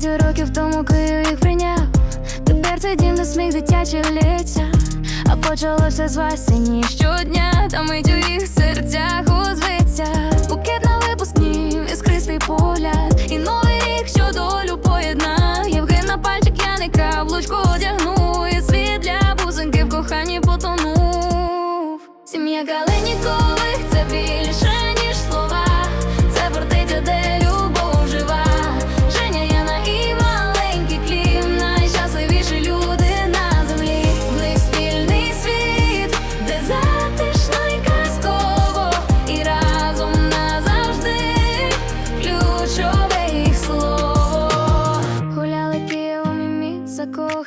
п'ять років тому Київ їх прийняв. Тепер це дім до сміх дитяче лється, а почалося з вас васені щодня, та мить у їх серцях узветься, Букет на випускні, іскри свій погляд, і новий рік, що долю поєднав Євген на пальчик яника, блучку одягну, і світ для бузинки в коханні потонув. Сім'я Галина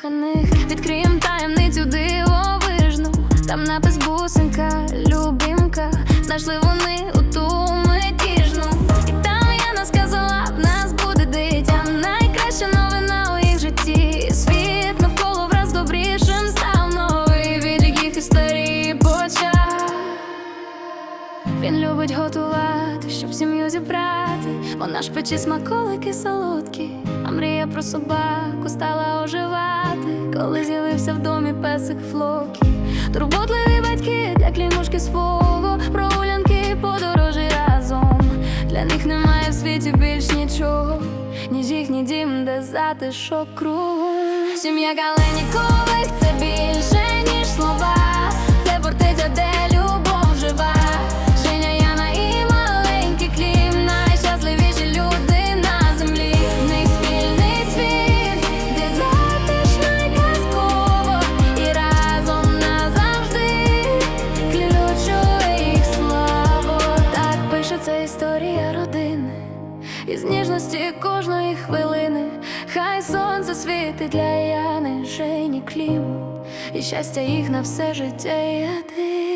закоханих, відкриєм таємницю дивовижну. Там напис бусинка, любімка, знайшли вони у ту митіжну. І там Яна сказала, в нас буде дитя. Найкраща новина у їх житті. Світ навколо враз добрішим став новий відлік їх історії почав. Він любить готувати, щоб сім'ю зібрати. Вона ж пече смаколики солодкі, про собаку стала оживати, коли з'явився в домі песик Флокі. Турботливі батьки для клімушки свого, прогулянки і подорожі разом. Для них немає в світі більш нічого, ніж їхній дім, де затишок кругом. Сім'я Калинікових це більше, Із кожної хвилини, хай сонце світить для Яни, Жені Кліму, і щастя їх на все життя єдине.